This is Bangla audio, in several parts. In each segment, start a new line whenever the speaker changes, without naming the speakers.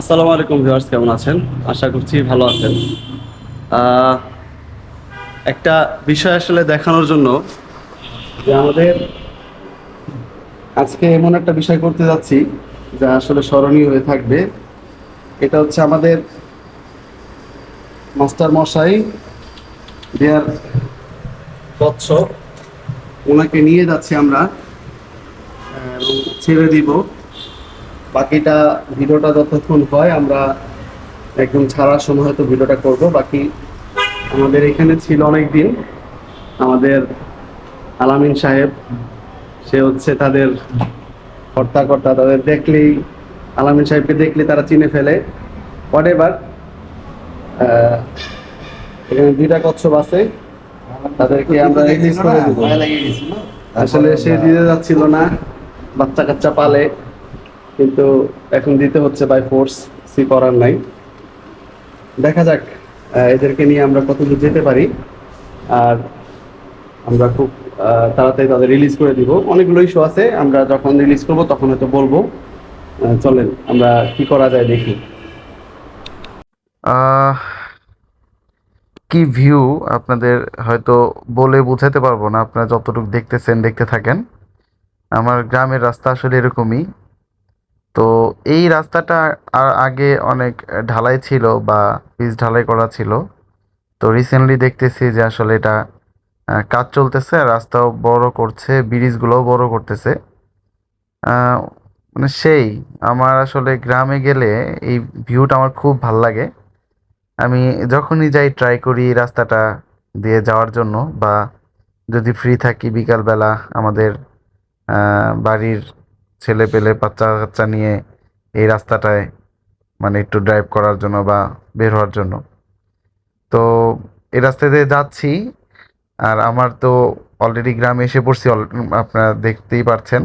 আসসালামু আলাইকুম ভিউয়ার্স, কেমন আছেন? আশা করছি ভালো আছেন। একটা বিষয় আসলে দেখানোর জন্য যে আমাদের আজকে এমন একটা বিষয় করতে যাচ্ছি যা আসলে স্মরণীয় হয়ে থাকবে। এটা হচ্ছে আমাদের মাস্টার মশাই দেয়ার কচ্ছপ ওনাকে নিয়ে যাচ্ছি আমরা ছেড়ে দিব। বাকিটা ভিডিওটা যতক্ষণ হয় আমরা একদম ছাড়ার সময় হয়তো ভিডিওটা করব। বাকি আমাদের এখানে ছিল অনেক দিন আমাদের আলামিন সাহেব সে হচ্ছে তাদের কর্তা কর্তা তাদের দেখলেই আলামিন সাহেবকে দেখলে তারা চিনে ফেলে। হোয়াট এভার এখানে দুইটা কচ্ছপ আছে। তাদেরকে আমরা রিলিজ করে দেবো। আসলে সে দিতে যাচ্ছিল না। বাচ্চা কাচ্চা পালে। কিন্তু এখন দিতে হচ্ছে বাই ফোর্স সি করার নাই। দেখা যাক এদেরকে নিয়ে আমরা কতদূর যেতে পারি। আর আমরা খুব তাড়াতাড়ি তাদের রিলিজ করে দিব। অনেকগুলো ইস্যু আছে, আমরা যখন রিলিজ করব তখন হয়তো বলব। চলেন, আমরা কি করা যায় দেখি।
কি ভিউ আপনাদের হয়তো বলে বোঝাতে পারব না, আপনারা যতটুকু দেখতেছেন, দেখতে থাকেন। আমার গ্রামের রাস্তা আসলে এরকমই। তো এই রাস্তাটা আগে অনেক ঢালাই ছিল বা পিচ ঢালাই করা ছিল। তো রিসেন্টলি দেখতেছি যে আসলে এটা কাজ চলতেছে, রাস্তাও বড় করছে, ব্রিজগুলোও বড় করতেছে। মানে সেই, আমার আসলে গ্রামে গেলে এই ভিউটা আমার খুব ভালো লাগে। আমি যখনই যাই ট্রাই করি রাস্তাটা দিয়ে যাওয়ার জন্য বা যদি ফ্রি থাকি বিকালবেলা আমাদের বাড়ির ছেলে পেলে বাচ্চা কাচ্চা নিয়ে এই রাস্তাটায় মানে একটু ড্রাইভ করার জন্য বা বের হওয়ার জন্য। তো এই রাস্তা দিয়ে যাচ্ছি আর আমার তো অলরেডি গ্রামে এসে পড়ছি আপনারা দেখতেই পারছেন।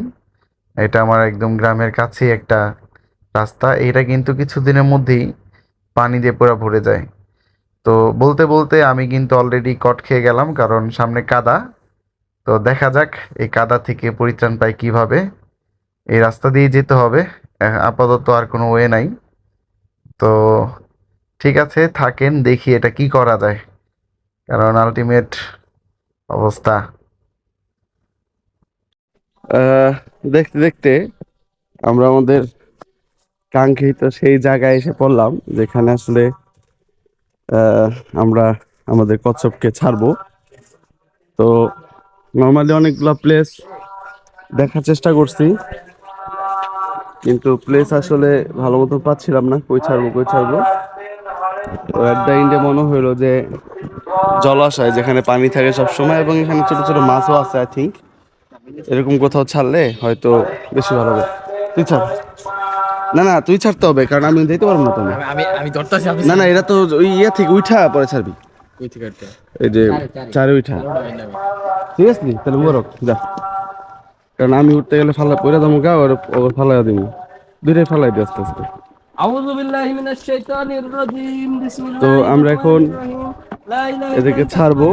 এটা আমার একদম গ্রামের কাছেই একটা রাস্তা। এটা কিন্তু কিছুদিনের মধ্যেই পানি দিয়ে পুরো ভরে যায়। তো বলতে বলতে আমি কিন্তু অলরেডি কট খেয়ে গেলাম, কারণ সামনে কাদা। তো দেখা যাক এই কাদা থেকে পরিত্রাণ পাই কীভাবে। এই রাস্তা দিয়ে যেতে হবে। আপাতত আর কোনো ওয়ে নাই। তো ঠিক আছে, থাকেন, দেখি এটা কি করা যায়। কারণ আলটিমেট অবস্থা।
দেখতে দেখতে আমরা আমাদের কাঙ্ক্ষিত সেই জায়গায় এসে পড়লাম, যেখানে আসলে আমরা আমাদের কচ্ছপকে ছাড়বো। তো নর্মালি অনেকগুলো প্লেস দেখার চেষ্টা করছি। কিন্তু প্লেস আসলে ভালো মতো পাচ্ছিলাম না কই ছাড়বো কই ছাড়বো। তো অ্যাট দ্য এন্ডে মনে হলো যে জলাশয় যেখানে পানি থাকে সব সময় এবং এখানে ছোট ছোট মাছও আছে আই থিঙ্ক এরকম কোথাও ছাড়লে হয়তো বেশি ভালো হবে। তুই ছাড়। না না তুই ছাড়তে হবে কারণ আমি দিতে পারব না তুমি
আমি আমি ধরতেছি
না না এটা তো ওই ইয়ে থেকে উঠা পরে ছাড়বি। এই যে চারে উঠা। ঠিক আছে নি? তাহলে মোরক যা। কারণ আমি উঠতে গেলে ফালা পয়রা দাম গা ওর ফালাই দিব দুইটাই ফালাই দিই আস্তে আস্তে। তো আমরা এখন এদেরকে ছাড়বো।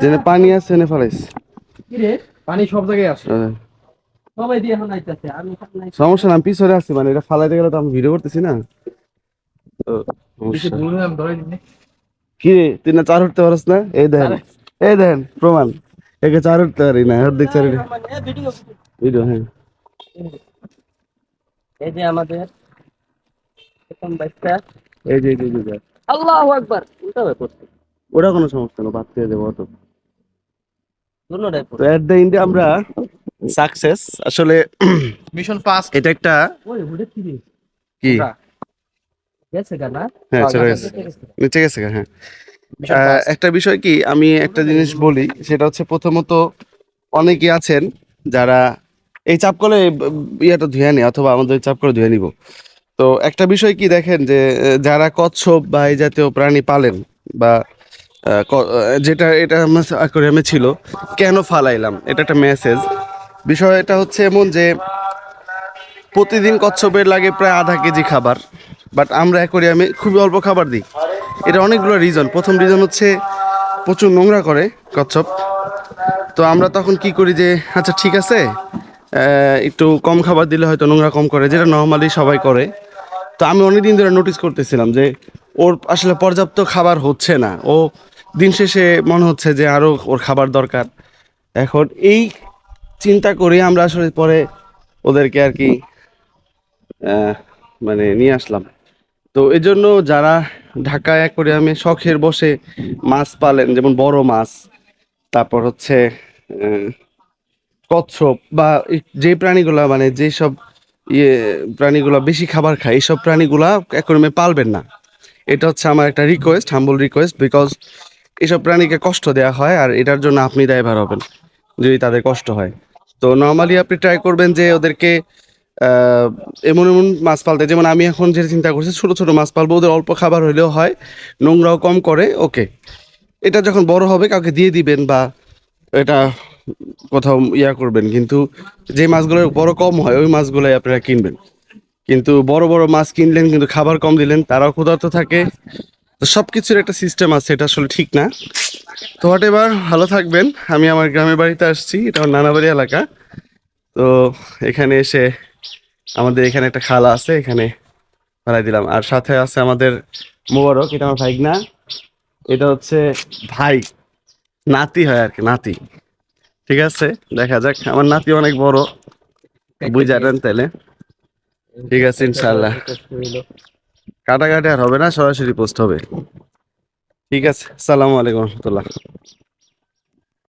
যেনে পানি আছে এনে ফালাইস।
পানি সব জায়গায় আছে? নাই
সমস্যা না আমি পিছনে আছি মানে এটা ফালাইতে গেলে তো আমি ভিডিও করতেছি না।
দূর হয়ে
কি রে তুই না চার উঠতে পারস না? এই দেখেন এই দেখেন প্রমাণ। একে চার পারি না আর দেখ চার
ভিডিও
হ্যাঁ
এই যে আমাদের প্রথম বাচ্চা
এই যে এই যে।
আল্লাহু আকবার। উল্টা হয়ে পড়ছে।
ওটা কোনো সমস্যা না বাদ দিয়ে দেবো তো তো এট দ্য এন্ডে আমরা সাকসেস আসলে
মিশন পাস
এটা একটা
ওই ওটা কি
কি।
গেছে গানা
হ্যাঁ চলে গেছে নিচে গেছে হ্যাঁ। একটা বিষয় কি আমি একটা জিনিস বলি সেটা হচ্ছে প্রথমত অনেকে আছেন যারা এই চাপ করে ইয়েটা ধুয়ে নেই অথবা আমাদের চাপ করে ধুয়ে নিব। তো একটা বিষয় কি দেখেন যে যারা কচ্ছপ বা এই জাতীয় প্রাণী পালেন বা যেটা এটা আমার ছিল কেন ফালাইলাম? এটা একটা মেসেজ বিষয়টা হচ্ছে এমন যে প্রতিদিন কচ্ছপের লাগে প্রায় আধা কেজি খাবার বাট আমরা অ্যাকোয়ারিয়ামে খুবই অল্প খাবার দিই। এটা অনেকগুলো রিজন প্রথম রিজন হচ্ছে প্রচুর নোংরা করে কচ্ছপ। তো আমরা তখন কি করি যে আচ্ছা ঠিক আছে একটু কম খাবার দিলে হয়তো নোংরা কম করে। যেটা নর্মালি সবাই করে। তো আমি অনেকদিন ধরে নোটিস করতেছিলাম যে, ওর আসলে পর্যাপ্ত খাবার হচ্ছে না। ও দিন শেষে মনে হচ্ছে যে আরও ওর খাবার দরকার। এখন এই চিন্তা করে আমরা আসলে পরে ওদেরকে আর কি মানে নিয়ে আসলাম। তো এই জন্য যারা ঢাকায় অ্যাকোরিয়ামে শখের বসে মাছ পালেন, যেমন বড় মাছ, তারপর হচ্ছে কচ্ছপ বা যে প্রাণীগুলা মানে যেসব ইয়ে প্রাণীগুলা বেশি খাবার খায়, এইসব প্রাণীগুলা অ্যাকোরিয়ামে পালবেন না। এটা হচ্ছে আমার একটা রিকোয়েস্ট হাম্বল রিকোয়েস্ট বিকজ এইসব প্রাণীকে কষ্ট দেওয়া হয় আর এটার জন্য আপনি দায়ভার হবেন, যদি তাদের কষ্ট হয়। তো নর্মালি আপনি ট্রাই করবেন যে ওদেরকে এমন এমন মাছ পালতে, যেমন আমি এখন যেটা চিন্তা করছি, ছোট ছোট মাছ পালবো, ওদের অল্প খাবার হলেও হয়, নোংরাও কম করে, ওকে। এটা যখন বড় হবে, কাউকে দিয়ে দিবেন বা এটা কোথাও ইয়া করবেন, কিন্তু যে মাছগুলোর বড় কম হয়, ওই মাছগুলোই আপনারা কিনবেন। কিন্তু বড় বড় মাছ কিনলেন, কিন্তু খাবার কম দিলেন, তারাও ক্ষুধার্ত থাকে। তো সব কিছুর একটা সিস্টেম আছে, এটা আসলে ঠিক না। তো হোয়াট এবার ভালো থাকবেন। আমি আমার গ্রামের বাড়িতে আসছি, এটা আমার নানাবাড়ি এলাকা। তো এখানে এসে আমাদের এখানে একটা খালা আছে, এখানে ফেলাই দিলাম। আর সাথে আছে আমাদের মোবারক, এটা আমার ভাইগনা। এটা হচ্ছে ভাই, নাতি হয় আর কি, নাতি। ঠিক আছে, দেখা যাক। আমার নাতি অনেক বড় বুঝারেন তাহলে। ঠিক আছে ইনশাল্লাহ কাটাকাটি আর হবে না, সরাসরি পোস্ট হবে। ঠিক আছে, সালামু আলাইকুম রহমতুল্লাহ।